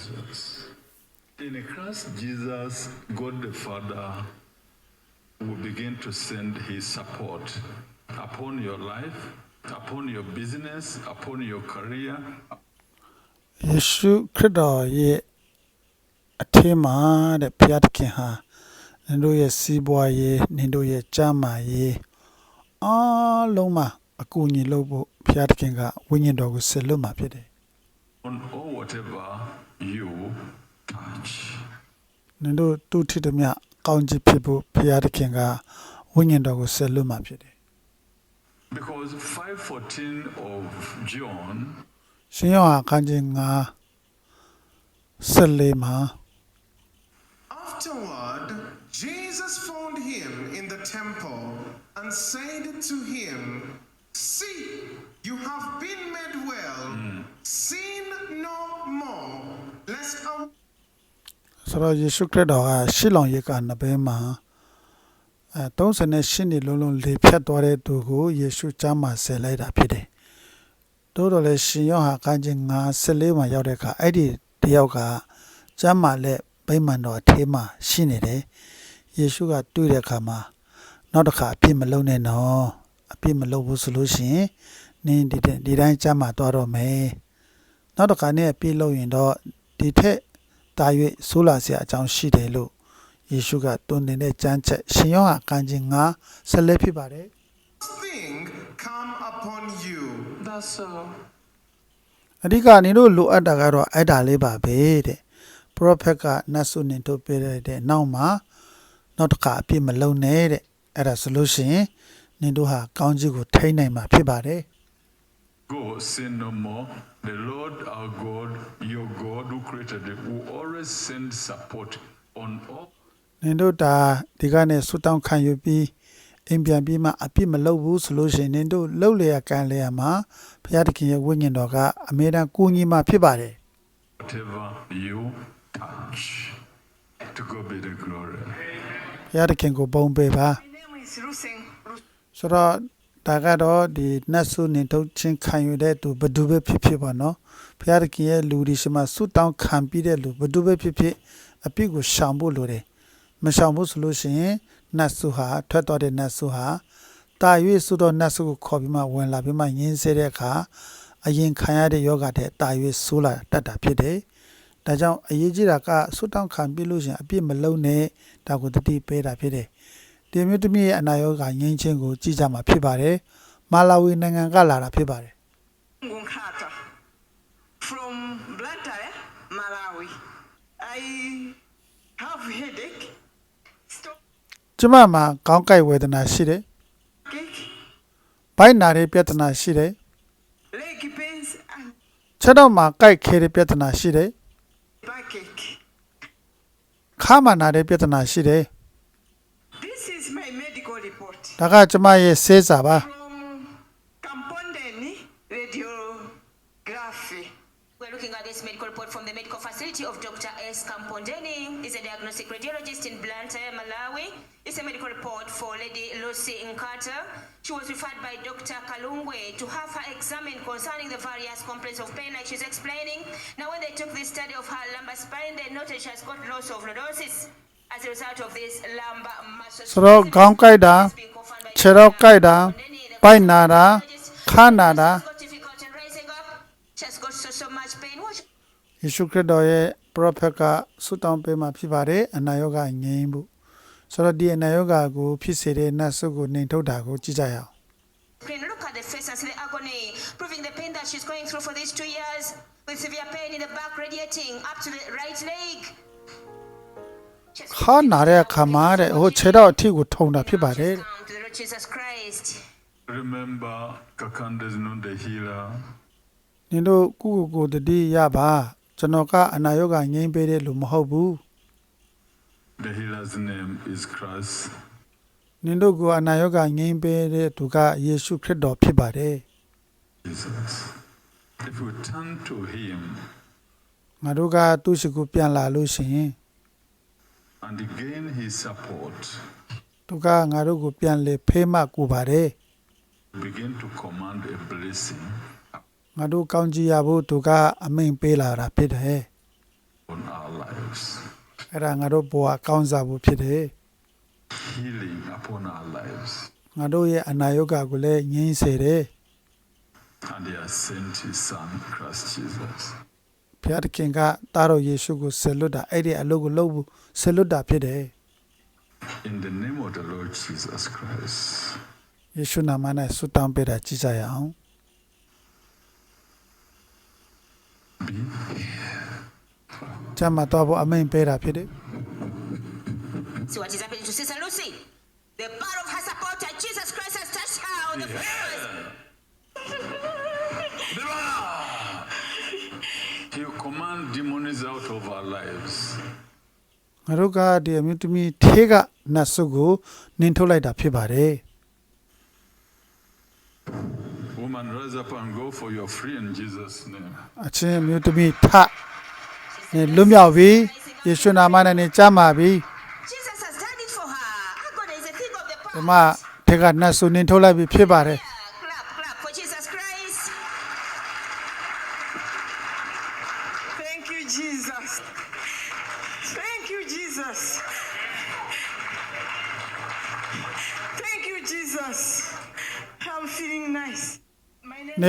Jesus. In Christ Jesus, God the Father will begin to send his support upon your life, upon your business, upon your career, ယေရှုခရစ်တော်ရဲ့အထင်းမှာတဲ့ဘုရားသခင်ဟာနင်တို့ရဲ့စီးပွားရေးနင်တို့ရဲ့ကြမ်းမာရေးအားလုံးမှာအကူအညီလုပ်ဖို့ဘုရားသခင်ကဝိညာဉ်တော်ကိုဆက်လွတ်မှာဖြစ်တယ် on all whatever you touch. နင်တို့တူထစ်သည်မြကောင်းချီးဖြစ်ဖို့ဘုရားသခင်ကဝိညာဉ်တော်ကိုဆက်လွတ်မှာဖြစ်တယ် Because 514 of John ရှင်ယောဟန်ခန်းကြီး9ဆက်လေးမှာ Afterward, Jesus found him in the temple and said to him, See, you have been made well. Sin no more, lest a ဆိုတော့ယေရှုခရစ်တော်ကရှစ်လောင်ရက်ကနှစ်ဘဲမှာအဲ38နှစ်လုံးလုံးလေဖြတ်သွားတဲ့သူကိုယေရှုကျမ်းမှာဆယ်လိုက်တာဖြစ်တယ်။တိုးတော်လည်းရှင်ယောဟန်ခန်းကြီး9 14မှာရောက်တဲ့အခါအဲ့ဒီတယောက်ကကျမ်းမှာလက်ဗိမာန်တော်အထဲမှာရှိနေတယ်။ယေရှုကတွေ့တဲ့အခါမှာနောက်တစ်ခါအပြစ်မလုပ်နဲ့နော်အပြစ်မလုပ်ဘူးဆိုလို့ရှိရင်နင်းဒီတဲ့ဒီတိုင်းကျမ်းမှာသွားတော့မယ်။နောက်တစ်ခါနဲ့အပြစ်လုပ်ရင်တော့ဒီထက် တာ၍ဆိုးလာစရာအကြောင်းရှိတယ်လို့ယေရှုကတွင်တင်တဲ့ကြမ်းချက်ရှင်ယောဟန်ကံချင်းငါဆက်လက်ဖြစ်ပါတယ် thing come upon you that's so အဓိကနင်တို့လိုအပ်တာကတော့အဲ့ဒါလေးပါပဲတဲ့ပရောဖက်ကနတ်ဆုနင်တို့ပြတဲ့နောက်မှာနောက်တစ်ခါအပြစ်မလုံနဲ့တဲ့အဲ့ဒါဆိုလို့ရှိရင်နင်တို့ဟာကောင်းကြီးကိုထိနိုင်မှာဖြစ်ပါတယ် Go, sin no more. The Lord our God, your God who created you, will always send support on all နင်တို့ဒါဒီကနေ့ဆူတောင်းခံယူပြီးအိမ်ပြန်ပြီးမှအပြစ်မလုပ်ဘူးဆိုလို့ရှိရင်နင်တို့လှုပ်လေရကန်လေရမှာဘုရားသခင်ရဲ့ဝိညာဉ်တော်ကအမြဲတမ်းကူညီမှာဖြစ်ပါတယ် whatever you touch. To God be the glory. ဘုရားသခင်ကိုပုံပေးပါ My name is Ruseng. Rus- ဆိုတော့ ဒါကတော့ဒီနတ်ဆုနေထုတ်ချင်းခံယူတဲ့သူဘယ်သူပဲဖြစ်ဖြစ်ပါနော်ဘုရားသခင်ရဲ့လူဒီရှိမှဆုတောင်းခံပြီးတဲ့လူဘယ်သူပဲဖြစ်ဖြစ်အပြစ်ကိုရှောင်ဖို့လိုတယ်မရှောင်ဘူးဆိုလို့ရှိရင်နတ်ဆုဟာထွက်သွားတဲ့နတ်ဆုဟာတာ၍ဆုတော့နတ်ဆုကိုခေါ်ပြီးမှဝင်လာပြီးမှညင်းဆဲတဲ့အခါအရင်ခံရတဲ့ယောဂတဲ့တာ၍ဆိုးလာတတ်တာဖြစ်တယ်ဒါကြောင့်အရေးကြီးတာကဆုတောင်းခံပြီးလို့ရှိရင်အပြစ်မလုံးနဲ့ဒါကိုတတိပေးတာဖြစ်တယ် ဒီမျိုးသမီးရဲ့အနာရောဂါငင်းချင်းကိုကြည့်ကြမှာဖြစ်ပါတယ်။မာလာဝီနိုင်ငံကလာတာဖြစ်ပါတယ် Ngunkata. From Blantyre, Malawi. I have headache, stomach ။ကျမမှာခေါင်းကိုက်ဝေဒနာရှိတယ်။ ache, ဘိုက်နာတဲ့ပြဿနာရှိတယ် leg pains, and ။ချက်တော့မှာကိုက်ခဲတဲ့ပြဿနာရှိတယ် backache. ။ခါမှနာတဲ့ပြဿနာရှိတယ် ဒါကကျမရဲ့ဆေးစာပါ from Kampondeni Radiography. We're looking at this medical report from the medical facility of Dr. S. Kampondeni. He's a diagnostic radiologist in Blantyre, Malawi. It's a medical report for Lady Lucy Nkata. She was referred by Dr. Kalungwe to have her examined concerning the various complaints of pain, like she's explaining. Now, when they took this study of her lumbar spine, they noted she has got loss of lordosis. As a result of this lumbar muscle ဆိုတော့ ခေါင်းကိုက်တာခြေတော့ကိုက်တာဘိုက်နာတာခါနာတာ got difficult in raising up. She has got so, so much pain. What ယေရှုခရစ်တော်ရဲ့ပရောဖက်ကဆုတောင်းပေးမှာဖြစ်ပါတယ်အနာရောဂါငြိမ်းဖို့ဆိုတော့ဒီအနာရောဂါကိုဖြစ်စေတဲ့နတ်ဆုကိုနှင်ထုတ်တာကိုကြည့်ကြရအောင် screen. Look at the face and see the agony, proving the pain that she's going through for these two years with severe pain in the back radiating up to the right leg. She's ခါနာတဲ့အခါမှာတဲ့ဟိုခြေတော့အထိကိုထုံတာဖြစ်ပါတယ် come to the Lord Jesus Christ. Remember, Kakanda is not the healer. နင်တို့ကုကုကိုတတိယပါကျွန်တော်ကအနာရောဂါငြိမ်းပေးတဲ့လူမဟုတ်ဘူး The healer's name is Christ. နင်တို့ကအနာရောဂါငြိမ်းပေးတဲ့သူကယေရှုခရစ်တော်ဖြစ်ပါတယ် Jesus. If we turn to Him ငါတို့ကသူ့ရှိကိုပြန်လာလို့ရှိရင် and gain His support, သူကငါတို့ကိုပြန်လေဖေးမှကူပါတယ် begin to command a blessing. ငါတို့ကောင်းကြီးရဖို့သူကအမိန်ပေးလာတာဖြစ်တယ် on our lives, အဲ့ဒါငါတို့ဘဝကောင်းစားဖို့ဖြစ်တယ် healing upon our lives. ငါတို့ရဲ့အနာရောဂါကိုလည်းငြိမ်းစေတယ် And he has sent his son, Christ Jesus. ဘုရားသခင်ကတာတော်ယေရှုကိုဆက်လွတ်တာအဲ့ဒီအလုပ်ကိုလုပ်ဖို့ဆက်လွတ်တာဖြစ်တယ် In the name of the Lord Jesus Christ. 예수 남 안에 수담베라 지자야. Be here. 잠만 더 보고 아멘 베라 피리. See what is happening to Sister Lucy. The power of her supporter, Jesus Christ has touched her on the yeah. flowers. you command demons out of our lives. ငါတို့ကဒီအမျိုးသမီးထေးကနတ်ဆုကိုနင်းထုတ်လိုက်တာဖြစ်ပါတယ် Woman, rise up and go for your free in Jesus' name. အချင်းအမျိုးသမီးထနေလွတ်မြောက်ပြီယေရှုနာမနဲ့နေကြမှာပြီ Jesus has done it for her. Our God is a king of the ဒီ power. မှာထေးကနတ်ဆုနင်းထုတ်လိုက်ပြီဖြစ်ပါတယ်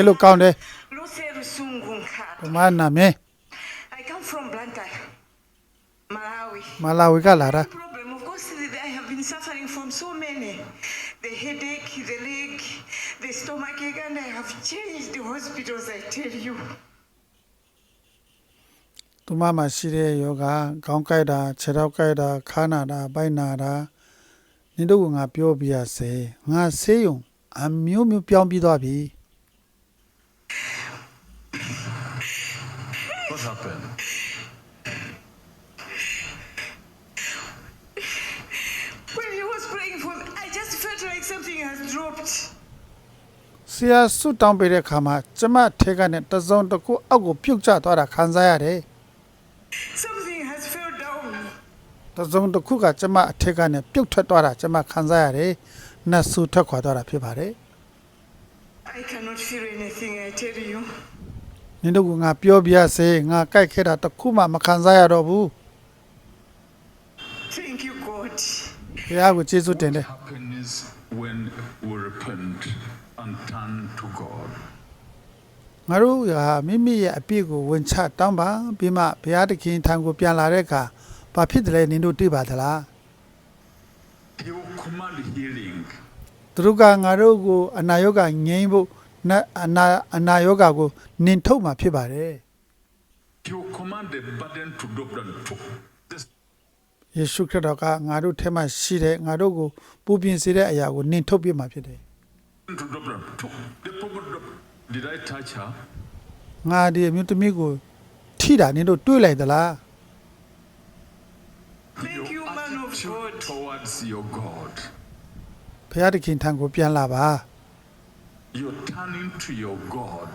My name နေလို့ကောင်းတယ် Lucy Rusungu Nkata. ဒီမှာနာမည် I come from Blantyre, Malawi. မလာဝေကလာတာ problem. Of course, I have been suffering from so many. The headache, the leg, the stomach ache, and I have changed the hospitals, I tell you. သူမမှာရှိတဲ့ယောဂခေါင်းကိုက်တာခြေထောက်ကိုက်တာခါနာတာဘိုက်နာတာနင်တို့ကငါပြောပြရစေငါဆေးရုံအမျိုးမျိုးပြောင်းပြီးသွားပြီ What happened? When he was praying for me, I just felt like something has dropped. ဆရာဆုတောင်းပေးတဲ့အခါမှာကျမထဲကနဲ့တစ်စုံတစ်ခုအောက်ကိုပြုတ်ကျသွားတာခံစားရတယ် Something has fell down. တစ်စုံတစ်ခုကကျမအထက်ကနဲ့ပြုတ်ထွက်သွားတာကျမခံစားရတယ်နတ်ဆူထွက်ခွာသွားတာဖြစ်ပါတယ် I cannot feel anything, I tell you. နင်တို့ကငါပြောပြရစေငါကြိုက်ခဲ့တာတစ်ခုမှမခံစားရတော့ဘူး Thank you, God. ဘုရားကိုကျေးဇူးတင်တယ် Happiness when we repent and turn to God. ငါတို့ဟာမိမိရဲ့အပြစ်ကိုဝန်ချတောင်းပါပြီးမှဘုရားသခင်ထံကိုပြန်လာတဲ့အခါဘာဖြစ်တယ်လဲနင်တို့သိပါသလား He will command healing. သူတို့ကငါတို့ကိုအနာရောဂါငြိမ်းဖို့နတ် အနာအနာရောဂါကိုနင်ထုတ်မှာဖြစ်ပါတယ် He will command the burden to drop down. To this ယေရှုခရစ်တော်ကငါတို့ထဲမှာရှိတဲ့ငါတို့ကိုပူပြင်စေတဲ့အရာကိုနင်ထုတ်ပြမှာဖြစ်တယ် to drop down. To the problem drop. Did I touch her? ငါဒီအမျိုးသမီးကိုထိတာနင်တို့တွေးလိုက်သလား Thank you, man of attitude God. towards your God. ဘုရားသခင်ထံကိုပြန်လာပါ You're turning to your God.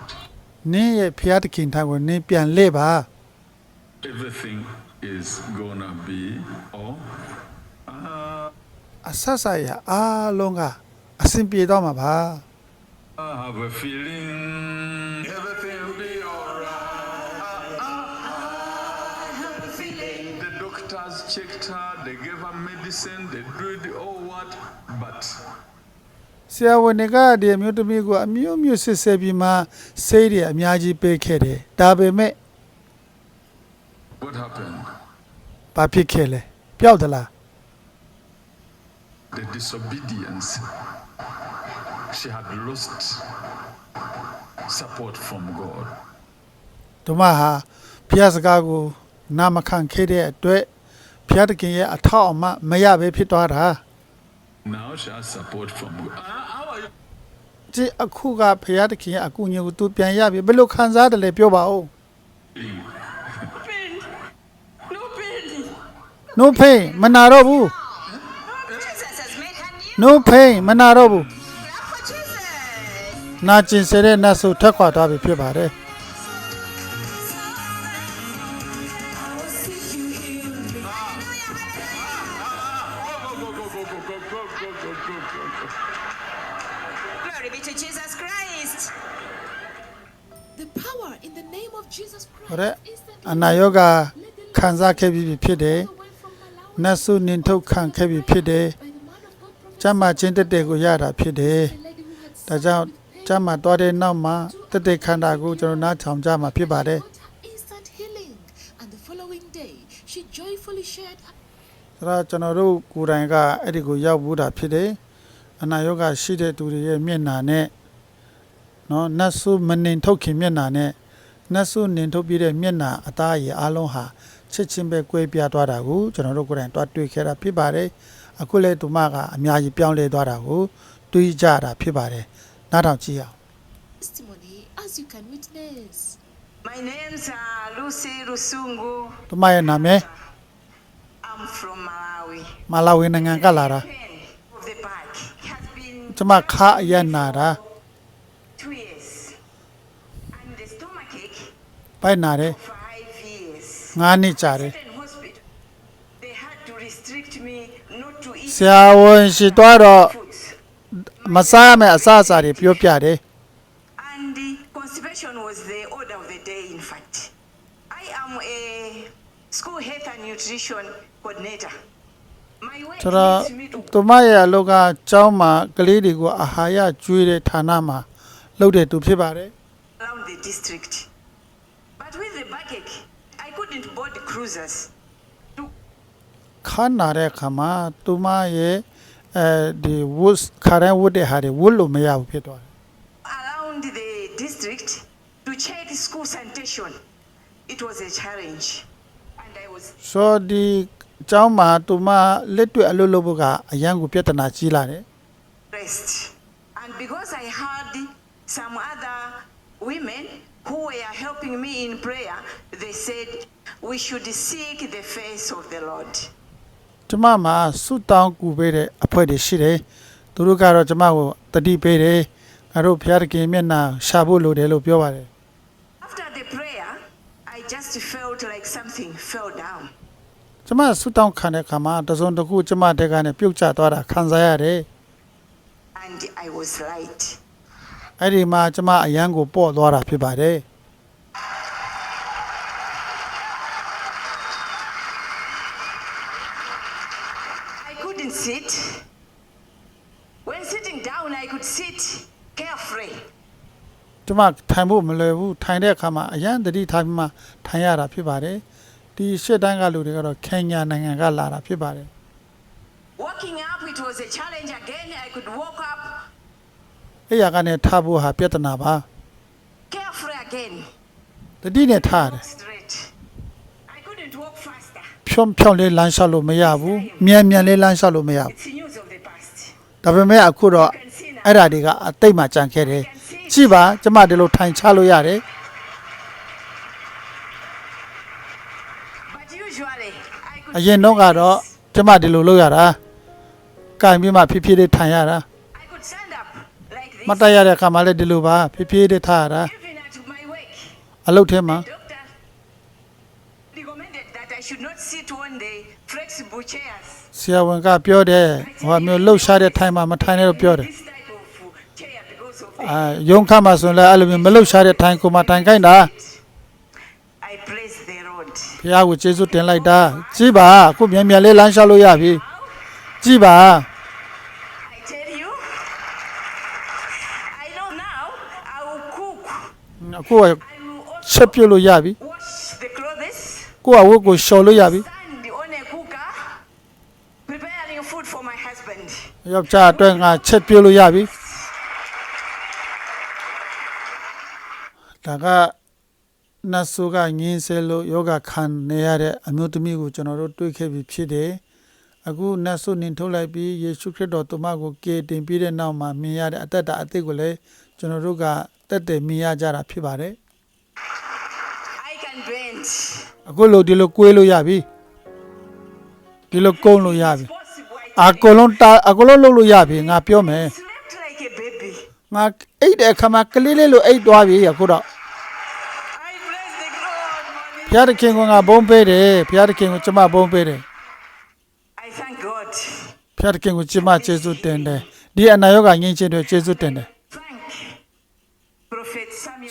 နင်းရဲ့ဘုရားသခင်ထံကိုနင်းပြန်လှည့်ပါ Everything is gonna be all. Uh, အဆက်ဆက်ရအားလုံးကအဆင်ပြေတော့မှာပါ I have a feeling everything will be alright. The doctors checked her, they gave her medicine, they did all what, but ဆရာဝန်တွေကဒီအမျိုးသမီးကိုအမျိုးမျိုးစစ်ဆေးပြီးမှစိတ်တွေအများကြီးပေးခဲ့တယ်ဒါပေမဲ့ what happened? ဘာဖြစ်ခဲ့လဲပျောက်သလား The disobedience. She had lost support from God. ဒုမဟာဘုရားစကားကိုနာမခံခဲ့တဲ့အတွက်ဘုရားသခင်ရဲ့အထောက်အမမရပဲဖြစ်သွားတာ Now she has support from God. Ah, how are you? ဒီအခုကဘုရားသခင်ရဲ့အကူအညီကိုသူပြန်ရပြီဘယ်လိုခံစားတယ်လဲပြောပါဦး feeling? Pain. No pain. no pain မနာတော့ဘူး Jesus has made her new. no pain မနာတော့ဘူး Clap for Jesus. နာကျင်စေတဲ့နတ်ဆိုထက်ခွာသွားပြီဖြစ်ပါတယ် အနာယောဂခံစားခဲ့ပြီးဖြစ်တယ် went from Malawi နတ်ဆုနင်ထုတ်ခံခဲ့ပြီးဖြစ်တယ် by the man of God prophet ကျမ်းမာခြင်းတက်တဲ့ကိုရတာဖြစ်တယ် a lady who had ဒါကြောင့် suffered with ကျမ်းမာသွားတဲ့နောက်မှာတက်တဲ့ခန္ဓာကိုကျွန်တော်နားထောင်ကြမှာဖြစ်ပါတယ် got her instant healing and the following day she joyfully shared her ဒါတော့ကျွန်တော်တို့ကိုယ်တိုင်ကအဲ့ဒီကိုရောက်ဘူးတာဖြစ်တယ်အနာရောဂါရှိတဲ့သူတွေရဲ့မျက်နာနဲ့နော်နတ်ဆုမနှင်ထုတ်ခင်မျက်နာနဲ့ နတ်ဆုနှင်ထုတ်ပြီးတဲ့မျက်နာအသားအရည်အလုံးဟာချက်ချင်းပဲကွဲပြားသွားတာကိုကျွန်တော်တို့ကိုယ်တိုင်တွားတွေ့ခဲ့တာဖြစ်ပါတယ်အခုလေသူမကအများကြီးပြောင်းလဲသွားတာကိုတွေးကြတာဖြစ်ပါတယ်နားထောင်ကြည့်အောင် testimony as you can witness My name's uh, Lucy Rusungu. သူမရဲ့နာမည် I'm from Malawi. မာလာဝီနိုင်ငံကလာတာ Pain of the back has been ကျမခါအရက်နာတာ ပိုက်နာတယ် five years. ငါးနှစ်ကြာတယ် Certain hospital, they had to restrict me not to eat ဆရာဝန်ရှိသွားတော့ foods. မစားရမယ့်အစားအစာတွေပြောပြတယ် And the constipation was the order of the day, in fact. I am a school health and nutrition coordinator. My work ဆိုတော့ leads me to သူမရဲ့အလုပ်ကကျောင်းမှာကလေးတွေကိုအာဟာရကျွေးတဲ့ဌာနမှာလုပ်တဲ့သူဖြစ်ပါတယ် around the district. ခါနာတဲ့အခါမှာသူမရဲ့အဲဒီဝတ်ခါတိုင်းဝတ်တဲ့ဟာတွေဝတ်လို့မရဘူးဖြစ်သွားတယ် around the district to check school sanitation. It was a challenge. And I was ဆိုတော့ဒီကျောင်းမှာသူမလက်တွေ့အလုပ်လုပ်ဖို့ကအရန်ကိုပြဿနာကြီးလာတယ် stressed. And because I had some other women who were helping me in prayer, they said we should seek the face of the Lord. ကျမမှာဆုတောင်းကူပေးတဲ့အဖွဲ့တွေရှိတယ်သူတို့ကတော့ကျမကိုတတိပေးတယ်ငါတို့ဘုရားသခင်မျက်နှာရှာဖို့လိုတယ်လို့ပြောပါတယ် After the prayer, I just felt like something fell down. ကျမဆုတောင်းခံတဲ့အခါမှာတစ်စုံတစ်ခုကျမတက်ကနေပြုတ်ကျသွားတာခံစားရတယ် And I was light. အဲ့ဒီမှာကျမအရန်ကိုပေါ့သွားတာဖြစ်ပါတယ် I couldn't sit. When sitting down, I could sit carefree. ကျမထိုင်ဖို့မလွယ်ဘူးထိုင်တဲ့အခါမှာအရန်တတိထားပြီးမှထိုင်ရတာဖြစ်ပါတယ်ဒီရှစ်တန်းကလူတွေကတော့ခင်ညာနိုင်ငံကလာတာဖြစ်ပါတယ် Walking up, it was a challenge again. I could walk up အဲ့ရကနေထားဖို့ဟာပြဿနာပါ carefree again. တတိနဲ့ထားတယ် Straight. I couldn't walk faster. ဖြုံဖြောင်းလေးလမ်းလျှောက်လို့မရဘူးမြန်မြန်လေးလမ်းလျှောက်လို့မရဘူး It's news of the past. ဒါပေမဲ့အခုတော့အဲ့ဓာတွေကအတိတ်မှကြံခဲ့တယ်ကြည့်ပါကျမဒီလိုထိုင်ချလို့ရတယ် But usually, I could အရင်တော့ကတော့ကျမဒီလိုလုပ်ရတာကင်ပြီးမှဖြည်းဖြည်းလေးထိုင်ရတာ I could stand up like this. မတ်တက်ရတဲ့အခါမှလည်းဒီလိုပါဖြည်းဖြည်းလေးထားရတာ Even at my work, အလုပ်ထဲမှာ doctor recommended that I should not sit on the flexible chairs. ဆရာဝန်ကပြောတယ်ဟိုမျိုးလှုပ်ရှားတဲ့ထိုင်မှာမထိုင်နဲ့လို့ပြောတယ် This type of chair because of the အာရုံခတ်မှာဆိုရင်လည်းအဲ့လိုမျိုးမလှုပ်ရှားတဲ့ထိုင်ကိုမှထိုင်ခိုင်းတာ I praise the Lord. ဘုရားကိုကျေးဇူးတင်လိုက်တာကြည့်ပါအခုမြန်မြန်လေးလမ်းလျှောက်လို့ရပြီကြည့်ပါ I tell you, I know now I will cook. အခုက I will also ချက်ပြုတ်လို့ရပြီ wash the clothes, ကိုယ့်အဝတ်ကိုလျှော်လို့ရပြီ stand on a cooker, preparing food for my husband. ယောက်ျားအတွက်ငါချက်ပြုတ်လို့ရပြီဒါကနတ်ဆိုကငင်းဆဲလို့ယောဂခံနေရတဲ့အမျိုးသမီးကိုကျွန်တော်တို့တွေ့ခဲ့ပြီဖြစ်တယ်အခုနတ်ဆိုနင်ထုတ်လိုက်ပြီးယေရှုခရစ်တော်သူမကိုကေတင်ပြီးတဲ့နောက်မှာမြင်ရတဲ့အသက်တာအသက်ကိုလည်းကျွန်တော်တို့က တက်တယ်မြင်ရကြတာဖြစ်ပါတယ် I can bend. အခုလို့ဒီလိုကွေးလို့ရပြီဒီလိုကုန်းလို့ရပြီ Possible. I အကုန်လုံးတာအကုန်လုံးလုပ်လို့ရပြီငါပြောမယ် slept like a baby. ငါအိတ်တဲ့အခါမှာကလေးလေးလိုအိတ်သွားပြီအခုတော့ I praise the Lord. ဘုရားသခင်ကငါဘုန်းပေးတယ်ဘုရားသခင်ကိုကျမဘုန်းပေးတယ် I thank God. ဘုရားသခင်ကိုကျမကျေးဇူးတင်တယ်ဒီအနာရောဂါငြိမ်းခြင်းတွေကျေးဇူးတင်တယ် Thank Prophet Samuel.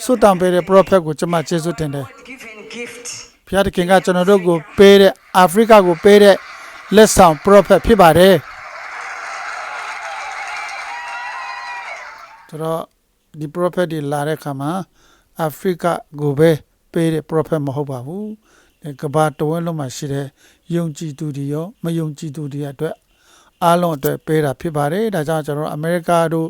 ဆုတောင်းပေးတဲ့ prophet ကိုကျမကျေးဇူးတင်တယ် God given gift ဘုရားသခင်ကကျွန်တော်တို့ကိုပေးတဲ့အာဖရိကကိုပေးတဲ့လက်ဆောင် prophet ဖြစ်ပါတယ်ဆိုတော့ဒီ prophet တွေလာတဲ့ခါမှာအာဖရိကကိုပဲပေးတဲ့ prophet မဟုတ်ပါဘူးဒီကမ္ဘာတဝန်းလုံးမှာရှိတဲ့ယုံကြည်သူတွေရောမယုံကြည်သူတွေအတွက်အားလုံးအတွက်ပေးတာဖြစ်ပါတယ်ဒါကြောင့်ကျွန်တော်တို့အမေရိကတို့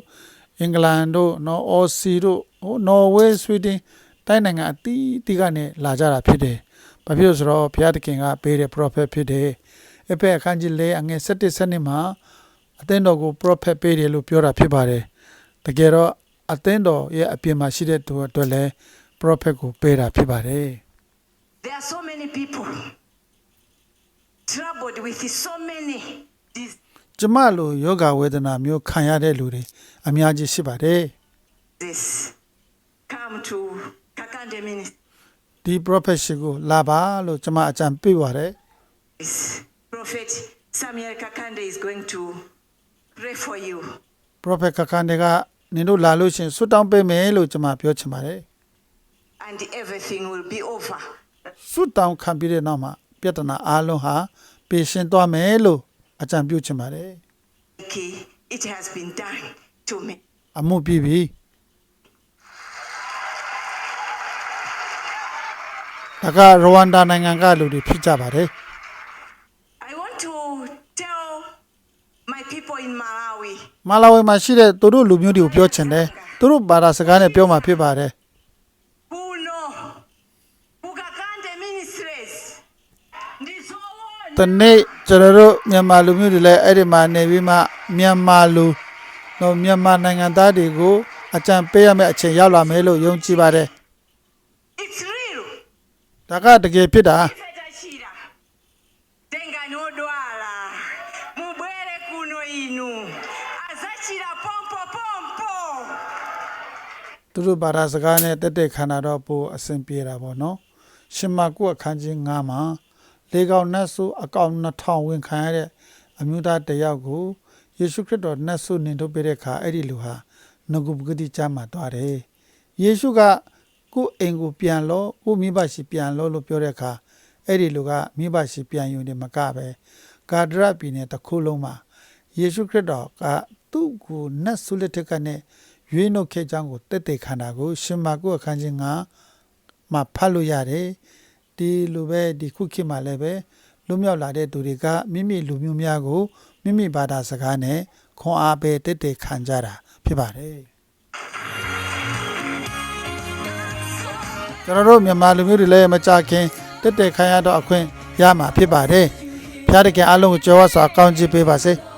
အင်္ဂလန်တို့နော်အော်စီတို့ ဟိုနော်ဝေးဆွီဒင်တိုင်းနိုင်ငံအသီးသီးကနေလာကြတာဖြစ်တယ်။ဘာဖြစ်လို့ဆိုတော့ဘုရားသခင်ကပေးတဲ့ prophet ဖြစ်တယ်။အဖေအခန်းကြီး၄အငယ်7စနစ်မှာအသင်းတော်ကို prophet ပေးတယ်လို့ပြောတာဖြစ်ပါတယ်။တကယ်တော့အသင်းတော်ရဲ့အပြင်မှာရှိတဲ့သူအတွက်လည်း prophet ကိုပေးတာဖြစ်ပါတယ်။ There are so many people troubled with so many diseases. ကျမလိုယောဂဝေဒနာမျိုးခံရတဲ့လူတွေအများကြီးရှိပါတယ် Come to Kakande Ministries. ဒီ prophet ရှိကိုလာပါလို့ကျမအကြံပေးပါတယ် Prophet Samuel Kakande is going to pray for you. prophet ခခန်တွေကနင်တို့လာလို့ရှရင်ဆွတ်တောင်းပေးမယ်လို့ကျမပြောချင်ပါတယ် and everything will be over. ဆွတ်တောင်းခံပြီးတဲ့နောက်မှာပြဿနာအားလုံးဟာပေရှင်းသွားမယ်လို့အကြံပြုချင်ပါတယ် Okay, it has been done to me. အမှုပြီးပြီ ဒါကရဝမ်ဒါနိုင်ငံကလူတွေဖြစ်ကြပါတယ် I want to tell my people in Malawi မာလာဝီမှာရှိတဲ့သူတို့လူမျိုးတွေကိုပြောချင်တယ်သူတို့ဘာသာစကားနဲ့ပြောမှာဖြစ်ပါတယ် who know who Kakande Ministries. This whole တနေ့ကျွန်တော်တို့မြန်မာလူမျိုးတွေလည်းအဲ့ဒီမှာနေပြီးမှမြန်မာလူတော့မြန်မာနိုင်ငံသားတွေကိုအကြံပေးရမယ့်အချိန်ရောက်လာမယ်လို့ယုံကြည်ပါတယ် it's real. ဒါကတကယ်ဖြစ်တာ Ifetachira. Tenga nodwala. Mubwere kuno inu. Azachira pompo pompo. သူတို့ဘာသာစကားနဲ့တက်တက်ခန္ဓာတော့ပိုအဆင်ပြေတာပေါ့နော်ရှင်မကုအခန်းကြီး9မှာလေကောင်နတ်ဆုအကောင်2000ဝင်ခံရတဲ့အမျိုးသားတစ်ယောက်ကိုယေရှုခရစ်တော်နတ်ဆုနင်ထုတ်ပေးတဲ့အခါအဲ့ဒီလူဟာငကုပဂတိကျမ်းမှာသွားတယ်ယေရှုက ကိုယ့်အိမ်ကိုပြန်လို့ကိုယ့်မိဘရှိပြန်လို့လို့ပြောတဲ့အခါအဲ့ဒီလူကမိဘရှိပြန်ယူနေမကပဲကာဒရပြည်နယ်တစ်ခုလုံးမှာယေရှုခရစ်တော်ကသူ့ကိုနတ်ဆုလက်ထက်ကနေရွေးနှုတ်ခဲ့ကြောင်းကိုတက်တက်ခန္ဓာကိုရှင်မာကုအခန်းကြီး9မှာဖတ်လို့ရတယ်ဒီလိုပဲဒီခုခေတ်မှာလည်းပဲလွတ်မြောက်လာတဲ့သူတွေကမိမိလူမျိုးများကိုမိမိဘာသာစကားနဲ့ခွန်အားပေးတက်တက်ခံကြတာဖြစ်ပါတယ် ကျွန်တော်တို့မြန်မာလူမျိုးတွေလည်းမကြခင်တက်တက်ခံရတော့အခွင့်ရမှာဖြစ်ပါတယ်ဖျားတခင်အားလုံးကိုကြောဝါစွာကောင်းချီးပေးပါစေ။